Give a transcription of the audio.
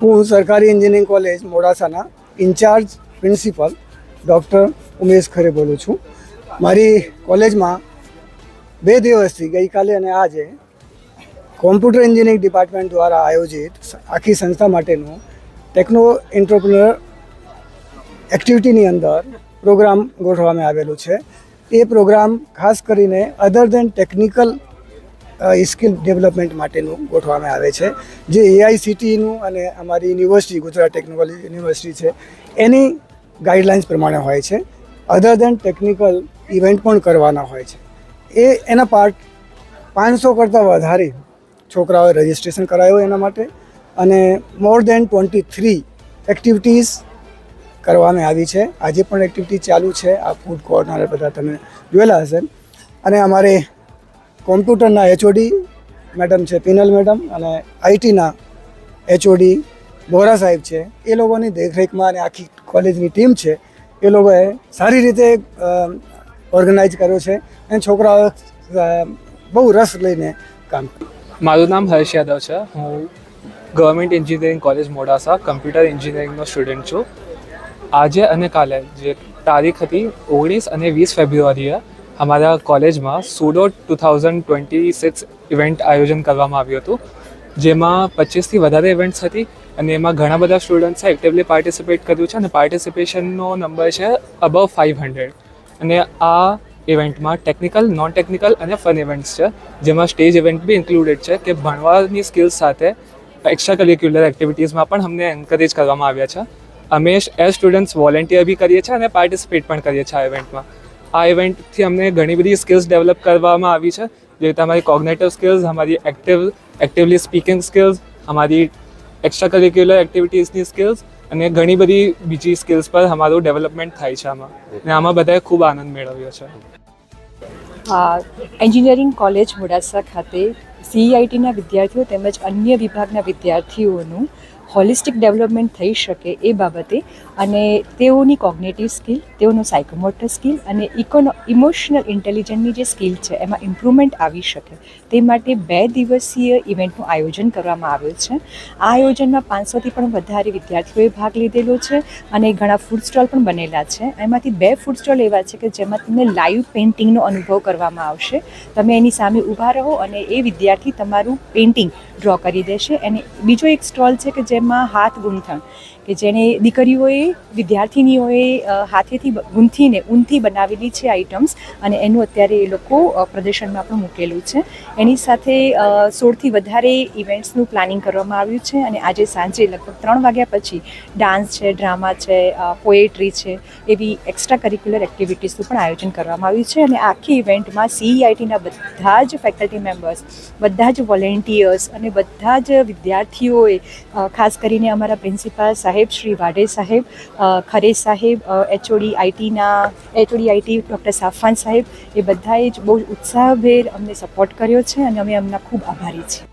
હું સરકારી engineering college મોડાસાના incharge principal doctor Umesh Khare બોલું છું. મારી કોલેજમાં બે દિવસથી ગઈકાલે અને આજે કોમ્પ્યુટર એન્જિનિયરિંગ ડિપાર્ટમેન્ટ દ્વારા આયોજિત આખી સંસ્થા માટેનું ટેકનો એન્ટરપ્રિનર એક્ટિવિટીની અંદર પ્રોગ્રામ ગોઠવવામાં આવેલું છે. એ પ્રોગ્રામ ખાસ કરીને other than technical skill development માટેનું ગોઠવવામાં આવે છે. જે એઆઈસીટીનું અને અમારી યુનિવર્સિટી, ગુજરાત ટેકનોલોજી યુનિવર્સિટી છે, એની ગાઈડલાઇન્સ પ્રમાણે હોય છે. અધર દેન ટેકનિકલ ઇવેન્ટ પણ કરવાના હોય છે. એ એના પાર્ટ પાંચસો કરતાં વધારે છોકરાઓએ રજિસ્ટ્રેશન કરાયું એના માટે અને more than twenty three activities કરવામાં આવી છે. આજે પણ એક્ટિવિટી ચાલુ છે. આ ફૂડ કોર્નર બધા તમે જોયેલા હશે. અને અમારે કોમ્પ્યુટરના એચઓડી મેડમ છે, પિનલ મેડમ અને આઈટીના એચઓડી બોરા સાહેબ છે. એ લોકોની દેખરેખમાં અને આખી કોલેજની ટીમ છે. એ લોકોએ સારી રીતે ઓર્ગેનાઇઝ કર્યો છે અને છોકરાઓ બહુ રસ લઈને કામ મારું નામ હર્ષ યાદવ છે. હું government engineering college Modasa, computer એન્જિનિયરિંગનો student છું. આજે અને કાલે જે તારીખ હતી, ઓગણીસ અને વીસ ફેબ્રુઆરીએ અમારા કોલેજમાં sudo two thousand twenty six event આયોજન કરવામાં આવ્યું હતું, જેમાં પચીસથી વધારે ઇવેન્ટ્સ હતી અને એમાં ઘણા બધા સ્ટુડન્ટ્સે એક્ટિવલી પાર્ટિસિપેટ કર્યું છે અને પાર્ટિસિપેશનનો નંબર છે અબવ ફાઇવ હંડ્રેડ અને આ ઇવેન્ટમાં ટેકનિકલ નોન ટેકનિકલ અને ફન ઇવેન્ટ્સ છે, જેમાં સ્ટેજ ઇવેન્ટ બી ઇન્ક્લુડેડ છે, કે ભણવાની સ્કિલ્સ સાથે એક્સ્ટ્રા કરિક્યુલર એક્ટિવિટીઝમાં પણ અમને એન્કરેજ કરવામાં આવ્યા છે. અમે એઝ સ્ટુડન્ટ્સ વોલેન્ટિયર બી કરીએ છીએ અને પાર્ટિસિપેટ પણ કરીએ છીએ આ ઇવેન્ટમાં આ ઇવેન્ટથી અમને ઘણી બધી સ્કિલ્સ ડેવલપ કરવામાં આવી છે. જે રીતે અમારી કોગ્નેટિવ સ્કિલ્સ અમારી એક્ટિવ એક્ટિવલી સ્પીકિંગ સ્કિલ્સ અમારી એક્સ્ટ્રા કરિક્યુલર એક્ટિવિટીઝની સ્કિલ્સ અને ઘણી બધી બીજી સ્કિલ્સ પર અમારું ડેવલપમેન્ટ થાય છે આમાં. અને આમાં બધાએ ખૂબ આનંદ મેળવ્યો છે. એન્જિનિયરિંગ કોલેજ મોડાસા ખાતે સીઆઈટીના વિદ્યાર્થીઓ તેમજ અન્ય વિભાગના વિદ્યાર્થીઓનું હોલિસ્ટિક ડેવલપમેન્ટ થઈ શકે એ બાબતે અને તેઓની કોગ્નેટિવ સ્કિલ, તેઓનો સાયકોમોટર સ્કિલ અને ઇકોનો, ઇમોશનલ ઇન્ટેલિજન્સની જે સ્કિલ છે એમાં ઇમ્પ્રુવમેન્ટ આવી શકે. તે માટે બે દિવસીય ઇવેન્ટનું આયોજન કરવામાં આવ્યું છે. આ આયોજનમાં પાંચસોથી પણ વધારે વિદ્યાર્થીઓએ ભાગ લીધેલો છે અને ઘણા ફૂડ સ્ટોલ પણ બનેલા છે. એમાંથી બે ફૂડ સ્ટોલ એવા છે કે જેમાં તમને લાઈવ પેઇન્ટિંગનો અનુભવ કરવામાં આવશે. તમે એની સામે ઊભા રહો અને એ વિદ્યાર્થી તમારું પેઇન્ટિંગ ડ્રો કરી દેશે. અને બીજો એક સ્ટોલ છે કે જેમાં હાથ ગૂંથણ કે જેને દીકરીઓએ, વિદ્યાર્થિનીઓએ હાથેથી ગૂંથીને, ઊનથી બનાવેલી છે આઇટમ્સ અને એનું અત્યારે એ લોકો પ્રદર્શનમાં પણ મૂકેલું છે. એની સાથે સોળથી વધારે ઇવેન્ટ્સનું પ્લાનિંગ કરવામાં આવ્યું છે અને આજે સાંજે લગભગ ત્રણ વાગ્યા પછી ડાન્સ છે, ડ્રામા છે પોએટ્રી છે, એવી એક્સ્ટ્રા કરિક્યુલર એક્ટિવિટીઝનું પણ આયોજન કરવામાં આવ્યું છે અને આખી ઇવેન્ટમાં સીઈઆઈટીના બધા જ ફેકલ્ટી મેમ્બર્સ, બધા જ વોલેન્ટિયર્સ અને બધા જ વિદ્યાર્થીઓએ ખાસ કરીને અમારા પ્રિન્સિપાલ સાહેબ શ્રી વાઢે સાહેબ ખરે સાહેબ એચઓડી આઈટીના, એચઓડી આઈટી ડૉક્ટર સાફાન સાહેબ, એ બધાએ જ બહુ ઉત્સાહભેર અમને સપોર્ટ કર્યો છે અને અમે એમના ખૂબ આભારી છીએ.